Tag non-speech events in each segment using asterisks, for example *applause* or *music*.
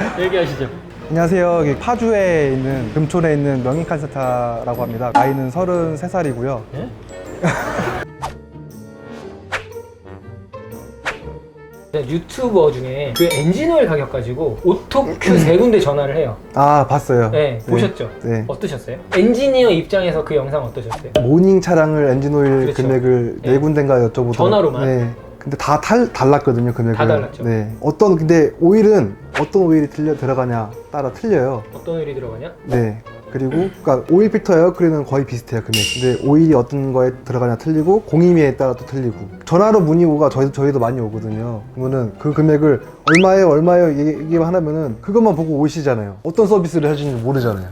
*laughs* 얘기하시죠. 안녕하세요. 여기 파주에 있는 금촌에 있는 명인칸센터라고 합니다. 나이는 33살이고요. 예? *laughs* 네, 유튜버 중에 그 엔진오일 가격 가지고 오토큐 세 군데 전화를 해요. 아, 봤어요. 네, 보셨죠? 네. 어떠셨어요? 엔지니어 입장에서 그 영상 어떠셨어요? 모닝 차량을 엔진 오일 그렇죠. 금액을 네. 네 군데인가 여쭤보더라고요. 전화로만? 네. 근데 다 탈, 달랐거든요, 금액은. 다 달랐죠. 네. 어떤, 근데 오일은 어떤 오일이 틀려, 들어가냐 따라 틀려요. 어떤 오일이 들어가냐? 네. 그리고, 그러니까 오일 필터 에어크리는 거의 비슷해요, 금액. 근데 오일이 어떤 거에 들어가냐 틀리고, 공임위에 따라 또 틀리고. 전화로 문의 오가 저희, 저희도 많이 오거든요. 그러면은 그 금액을 얼마예요, 얼마예요 얘기- 얘기만 하면은 그것만 보고 오시잖아요. 어떤 서비스를 해주는지 모르잖아요.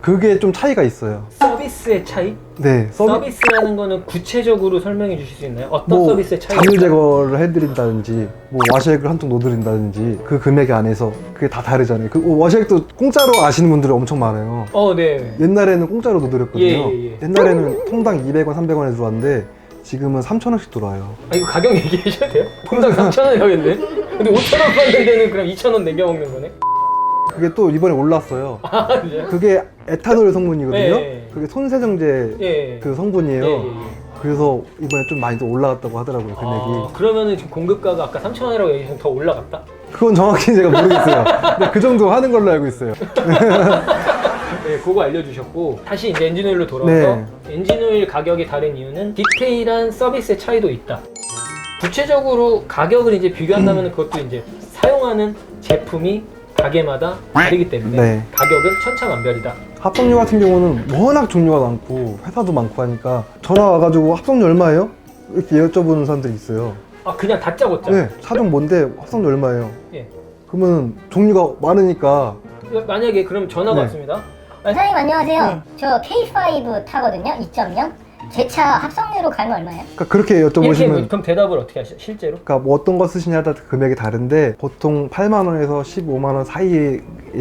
그게 좀 차이가 있어요. 서비스의 차이? 네. 서비, 서비스 라는 거는 구체적으로 설명해 주실 수 있나요? 어떤 뭐 서비스의 잔물 있나요? 제거를 해드린다든지 뭐 와시액을 한통 넣어드린다든지 그 금액 안에서 그게 다 다르잖아요 그 와시액도 공짜로 아시는 분들이 엄청 많아요 어, 네. 옛날에는 공짜로 넣어드렸거든요 예, 예, 예. 옛날에는 통당 200원 300원에 들어왔는데 지금은 3,000원씩 들어와요 아, 이거 가격 얘기해 주셔도 돼요? 분당 3,000원이었는데? 근데 5,000원 받는 데는 그럼 2,000원 남겨먹는 거네? 그게 또 이번에 올랐어요 아, 진짜요? 그게 에탄올 성분이거든요 예. 그게 손세정제 예. 그 성분이에요 예, 예, 예. 그래서 이번에 좀 많이 더 올라갔다고 하더라고요 금액이 아, 그러면은 지금 공급가가 아까 3,000원이라고 얘기하셨는데 더 올라갔다? 그건 정확히 제가 모르겠어요 근데 그 정도 하는 걸로 알고 있어요 *laughs* 네, 그거 알려주셨고 다시 이제 엔진오일로 돌아와서 네. 엔진오일 가격이 다른 이유는 디테일한 서비스의 차이도 있다. 구체적으로 가격을 이제 비교한다면 그것도 이제 사용하는 제품이 가게마다 다르기 때문에 네. 가격은 천차만별이다. 합성유 같은 경우는 워낙 종류가 많고 회사도 많고 하니까 전화 와가지고 합성유 얼마예요? 이렇게 여쭤보는 사람들이 있어요. 아 그냥 다짜고짜. 네, 차종 뭔데 합성유 얼마예요? 예. 그러면 종류가 많으니까 만약에 그럼 전화가 네. 왔습니다. 사장님 안녕하세요. 저 K5 타거든요. 2.0. 제 차 합성유로 갈면 얼마예요? 그러니까 그렇게 이렇게 여쭤보시면 그럼 대답을 어떻게 하시죠? 실제로? 그러니까 뭐 어떤 거 쓰시냐에 따라 금액이 다른데 보통 8만 원에서 15만 원 사이에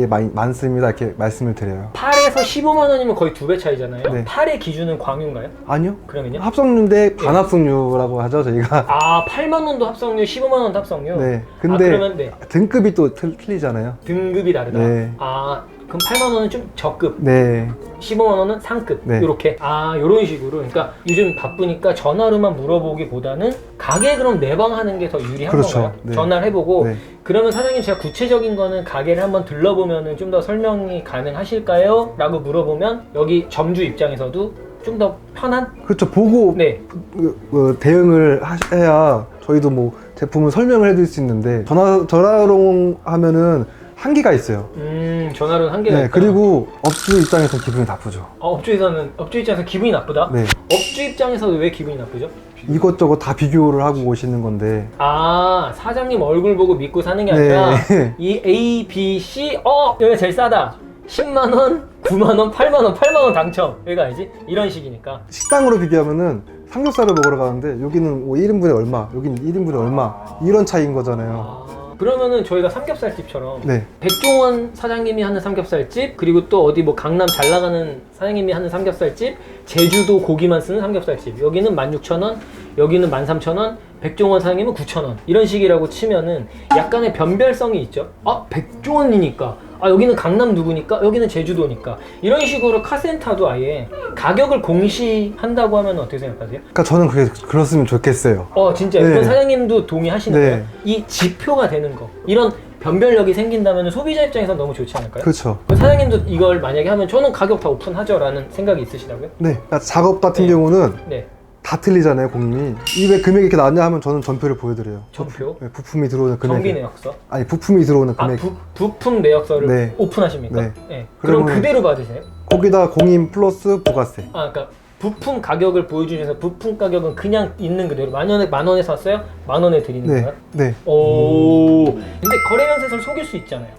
많이 많습니다 이렇게 말씀을 드려요. 8에서 15만 원이면 거의 두 배 차이잖아요. 네. 8의 기준은 광유인가요? 아니요. 그러면요? 합성유인데 반합성유라고 하죠 저희가. 아 8만 원도 합성유, 15만 원도 합성유. 네. 아, 근데 그러면 네. 등급이 또 틀, 틀리잖아요. 등급이 다르다. 네. 아 그럼 8만 원은 좀 저급, 네. 15만 원은 상급 네. 이렇게. 아 이런 식으로. 그러니까 요즘 바쁘니까 전화로만 물어보기보다는 가게 그럼 내방하는 게 더 유리한 그렇죠. 건가요? 네. 전화를 해보고 네. 그러면 사장님 제가 구체적인 거는 가게를 한번 들러보면은 좀 더 설명이 가능하실까요? 라고 물어보면 여기 점주 입장에서도 좀 더 편한? 그렇죠. 보고 네. 그, 그 대응을 해야 저희도 뭐 제품을 설명을 해드릴 수 있는데 전화 전화로 하면은 한계가 있어요. 음 전화로는 한계가 네. 있다. 그리고 업주 입장에서 기분이 나쁘죠. 어, 업주에서는 업주 입장에서 기분이 나쁘다? 네. 업주 입장에서 왜 기분이 나쁘죠? 이것저것 다 비교를 하고 오시는 건데. 아 사장님 얼굴 보고 믿고 사는 게 네. 아니라 *laughs* 이 A, B, C 어 여기가 제일 싸다 10만 원, 9만 원, 8만 원, 8만 원 당첨 여기가 알지? 이런 식이니까 식당으로 비교하면은 삼겹살을 먹으러 가는데 여기는 뭐 1인분에 얼마, 여기는 1인분에 얼마 이런 차이인 거잖아요. 아, 그러면은 저희가 삼겹살집처럼 네. 백종원 사장님이 하는 삼겹살집 그리고 또 어디 뭐 강남 잘 나가는 사장님이 하는 삼겹살집 제주도 고기만 쓰는 삼겹살집. 여기는 16,000원 여기는 13,000원 백종원 사장님은 9,000원. 이런 식이라고 치면은 약간의 변별성이 있죠. 아 백종원이니까 아 여기는 강남 누구니까 여기는 제주도니까 이런 식으로 카센터도 아예 가격을 공시한다고 하면 어떻게 생각하세요? 그러니까 저는 그게 그렇으면 좋겠어요. 어 진짜 네. 그건 사장님도 동의하시는 네. 거예요? 이 지표가 되는 거 이런 변별력이 생긴다면 소비자 입장에서 너무 좋지 않을까요? 그렇죠. 그 사장님도 이걸 만약에 하면 저는 가격 다 오픈하죠라는 생각이 있으시다고요? 네. 그러니까 작업 같은 네. 경우는 네 다 틀리잖아요, 공임이. 이왜 금액이 이렇게 나왔냐 하면 저는 전표를 보여드려요. 전표 네, 부품이 들어오는 금액. 정비 내역서 아니 부품이 들어오는 아 금액. 부, 부품 내역서를 네. 오픈하십니까? 네. 그럼 그러면- 그대로 받으세요? 거기다 공임 플러스 부가세. 아 그러니까 부품 가격을 보여주셔서 부품 가격은 그냥 있는 그대로 만 원에 만 원에 샀어요? 만 원에 드리는 네, 거예요? 네. 오 근데 거래 명세서를 속일 수 있잖아요.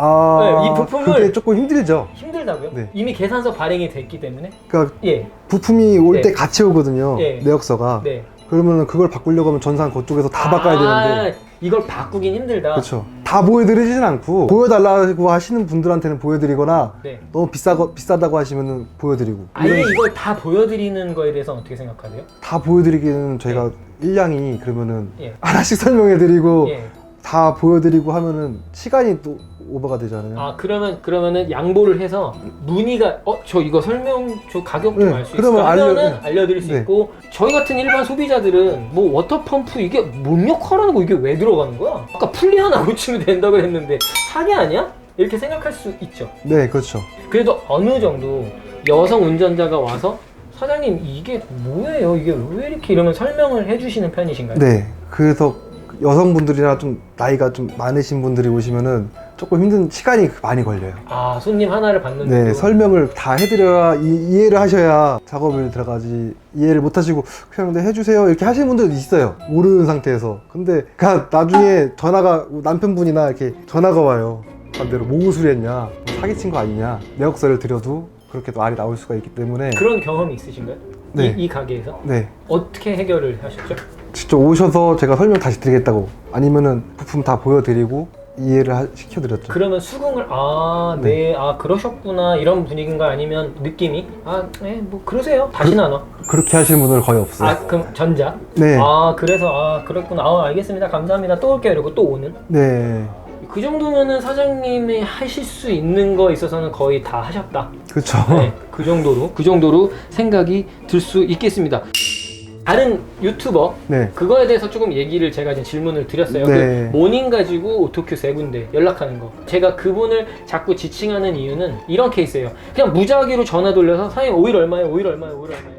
아, 네, 이 부품을- 그게 조금 힘들죠. 힘들다고요? 네. 이미 계산서 발행이 됐기 때문에 그러니까 예, 부품이 올때 네. 같이 오거든요. 네. 내역서가. 네. 그러면 그걸 바꾸려고 하면 전산 그쪽에서 다 바꿔야 되는데. 아, 이걸 바꾸긴 힘들다. 그렇죠. 다 보여드리진 않고 보여달라고 하시는 분들한테는 보여드리거나 네. 너무 비싸고 비싸다고 하시면은 보여드리고 아예 이런- 이걸 다 보여드리는 거에 대해서 어떻게 생각하세요? 다 보여드리기는 저희가 일량이 그러면은 예. 하나씩 *laughs* 설명해드리고 예. 다 보여드리고 하면은 시간이 또 오버가 되잖아요. 아 그러면 그러면은 양보를 해서 문의가 어 저 이거 설명 저 가격 좀 네, 알수 그러면 있을까 알려- 하면은 네. 알려드릴 수 네. 있고 저희 같은 일반 소비자들은 뭐 워터펌프 이게 뭔 역할하는 거 이게 왜 들어가는 거야? 아까 풀리 하나 고치면 된다고 했는데 사기 아니야? 이렇게 생각할 수 있죠. 네, 그렇죠. 그래도 어느 정도 여성 운전자가 와서 사장님 이게 뭐예요? 이게 왜 이렇게 이러면 설명을 해주시는 편이신가요? 네, 그래서 여성분들이나 좀 나이가 좀 많으신 분들이 오시면은 조금 힘든 시간이 많이 걸려요. 아 손님 하나를 받는데 네, 설명을 다 해드려야 이, 해를 하셔야 작업을 들어가지 이해를 못 하시고 그냥 네 해주세요. 이렇게 하시는 분들도 있어요. 모르는 상태에서. 근데 그 나중에 전화가 남편분이나 이렇게 전화가 와요 반대로 뭐 우술했냐? 사기친 거 아니냐? 내역서를 드려도 그렇게 말이 나올 수가 있기 때문에. 그런 경험이 있으신가요? 네. 이, 이 가게에서? 네. 어떻게 해결을 하셨죠? 직접 오셔서 제가 설명 다시 드리겠다고 아니면은 부품 다 보여드리고 이해를 하- 시켜드렸죠 그러면 수긍을 아, 네, 아 그러셨구나 이런 분위기인가 아니면 느낌이 아, 네, 뭐 그러세요. 다시는 안 와. 그렇게 하시는 분들 거의 없어요 아, 그럼 전자. 네. 아, 그래서 아, 그렇구나. 아, 알겠습니다. 감사합니다. 또 올게요. 이러고 또 오는. 네 그 정도면은 사장님이 하실 수 있는 거 있어서는 거의 다 하셨다. 그렇죠 네, 그 정도로 그 정도로 생각이 들 수 있겠습니다. 다른 유튜버 네. 그거에 대해서 조금 얘기를 제가 이제 질문을 드렸어요. 네. 그 모닝 가지고 오토큐 세 군데 연락하는 거. 제가 그분을 자꾸 지칭하는 이유는 이런 케이스예요. 그냥 무작위로 전화 돌려서 사장님 오일 얼마예요? 오일 얼마예요? 오일 얼마예요?